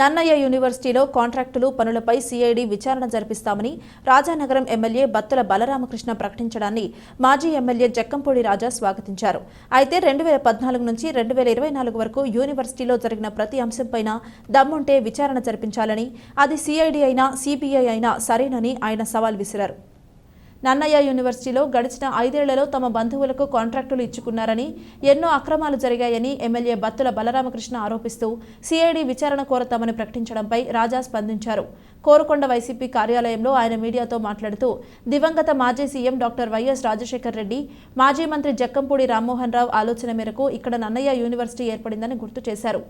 నన్నయ్య యూనివర్సిటీలో కాంట్రాక్టులు పనులపై సిఐడి విచారణ జరిపిస్తామని రాజానగరం ఎమ్మెల్యే బత్తుల బలరామకృష్ణ ప్రకటించడాన్ని మాజీ ఎమ్మెల్యే జక్కంపూడి రాజా స్వాగతించారు. అయితే రెండు వేల పద్నాలుగు నుంచి రెండు వేల ఇరవై నాలుగు వరకు యూనివర్సిటీలో జరిగిన ప్రతి అంశంపైన దమ్ముంటే విచారణ జరిపించాలని అది సిఐడి అయినా సిబిఐ అయినా సరేనని ఆయన సవాల్ విసిరారు. నన్నయ్య యూనివర్సిటీలో గడిచిన ఐదేళ్ళలో తమ బంధువులకు కాంట్రాక్టులు ఇచ్చుకున్నారని ఎన్నో అక్రమాలు జరిగాయని ఎమ్మెల్యే బత్తుల బలరామకృష్ణ ఆరోపిస్తూ సిఐడి విచారణ కోరతామని ప్రకటించడంపై రాజా స్పందించారు. కోరుకొండ వైసీపీ కార్యాలయంలో ఆయన మీడియాతో మాట్లాడుతూ దివంగత మాజీ CM doctor YS Rajasekhar Reddy మాజీ మంత్రి జక్కంపూడి రామ్మోహన్ రావు ఆలోచన మేరకు ఇక్కడ నన్నయ్య యూనివర్సిటీ ఏర్పడిందని గుర్తు చేశారు.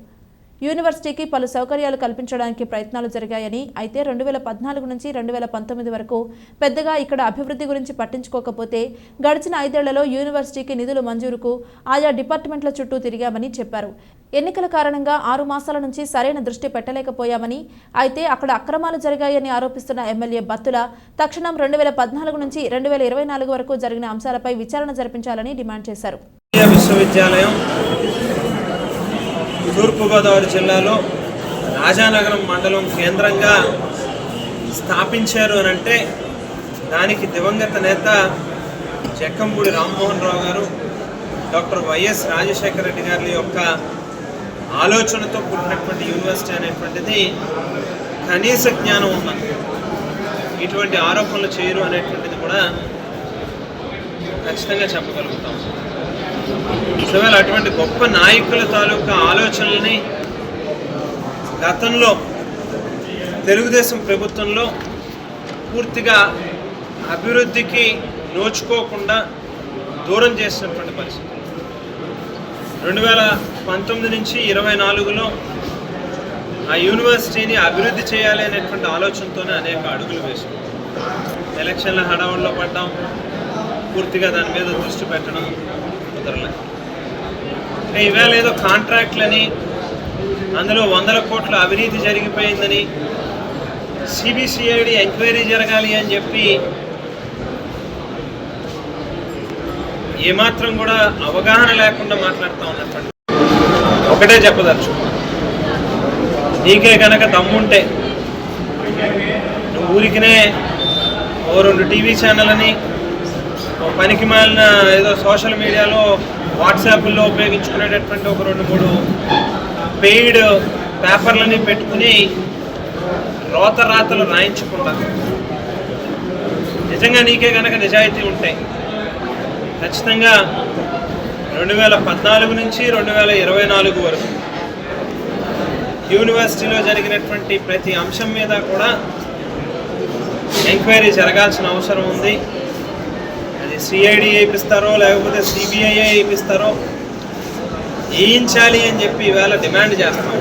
యూనివర్సిటీకి పలు సౌకర్యాలు కల్పించడానికి ప్రయత్నాలు జరిగాయని అయితే రెండు వేల పద్నాలుగు నుంచి రెండు వేల పంతొమ్మిది వరకు పెద్దగా ఇక్కడ అభివృద్ధి గురించి పట్టించుకోకపోతే గడిచిన ఐదేళ్ళలో యూనివర్సిటీకి నిధులు మంజూరుకు ఆయా డిపార్ట్మెంట్ల చుట్టూ తిరిగామని చెప్పారు. ఎన్నికల కారణంగా ఆరు మాసాల నుంచి సరైన దృష్టి పెట్టలేకపోయామని అయితే అక్కడ అక్రమాలు జరిగాయని ఆరోపిస్తున్న ఎమ్మెల్యే బత్తుల తక్షణం రెండు వేల పద్నాలుగు నుంచి రెండు వేల ఇరవై నాలుగు వరకు జరిగిన అంశాలపై విచారణ జరిపించాలని డిమాండ్ చేశారు. విశ్వవిద్యాలయం తూర్పుగోదావరి జిల్లాలో రాజానగరం మండలం కేంద్రంగా స్థాపించారు అని అంటే దానికి దివంగత నేత చెక్కంపూడి రామ్మోహన్ రావు గారు డాక్టర్ వైఎస్ రాజశేఖర రెడ్డి గారి యొక్క ఆలోచనతో పుట్టినటువంటి యూనివర్సిటీ అనేటువంటిది కనీస జ్ఞానం ఉన్న ఇటువంటి ఆరోపణలు చేయరు అనేటువంటిది కూడా ఖచ్చితంగా చెప్పగలుగుతాం. ఒకవేళ అటువంటి గొప్ప నాయకుల తాలూకా ఆలోచనల్ని గతంలో తెలుగుదేశం ప్రభుత్వంలో పూర్తిగా అభివృద్ధికి నోచుకోకుండా దూరం చేసినటువంటి పరిస్థితి. రెండు వేల పంతొమ్మిది నుంచి ఇరవై నాలుగులో ఆ యూనివర్సిటీని అభివృద్ధి చేయాలి అనేటువంటి ఆలోచనతోనే అనేక అడుగులు వేసాం ఎలక్షన్ల హడావుల్లో పడ్డాం. పూర్తిగా దాని మీద దృష్టి పెట్టడం కుదరలే ఇవాళ ఏదో కాంట్రాక్ట్లని అందులో వందల కోట్ల అవినీతి జరిగిపోయిందని సిబిసిఐడి ఎంక్వైరీ జరగాలి అని చెప్పి ఏమాత్రం కూడా అవగాహన లేకుండా మాట్లాడుతూ ఉన్నటువంటి ఒకటే చెప్పదలుచు. నీకే కనుక దమ్ముంటే నువ్వు ఊరికినే ఓ రెండు టీవీ ఛానల్ అని పనికి మాలిన ఏదో సోషల్ మీడియాలో వాట్సాప్లో ఉపయోగించుకునేటటువంటి ఒక రెండు మూడు పెయిడ్ పేపర్లని పెట్టుకుని రోత రాతలు రాయించకుండా నిజంగా నీకే కనుక నిజాయితీ ఉంటాయి ఖచ్చితంగా రెండు వేల పద్నాలుగు నుంచి రెండు వేల ఇరవై నాలుగు వరకు యూనివర్సిటీలో జరిగినటువంటి ప్రతి అంశం మీద కూడా ఎంక్వైరీ జరగాల్సిన అవసరం ఉంది. సిఐడి వేయిస్తారో లేకపోతే సిబిఐ వేయిస్తారో వేయించాలి అని చెప్పి ఈవేళ డిమాండ్ చేస్తాం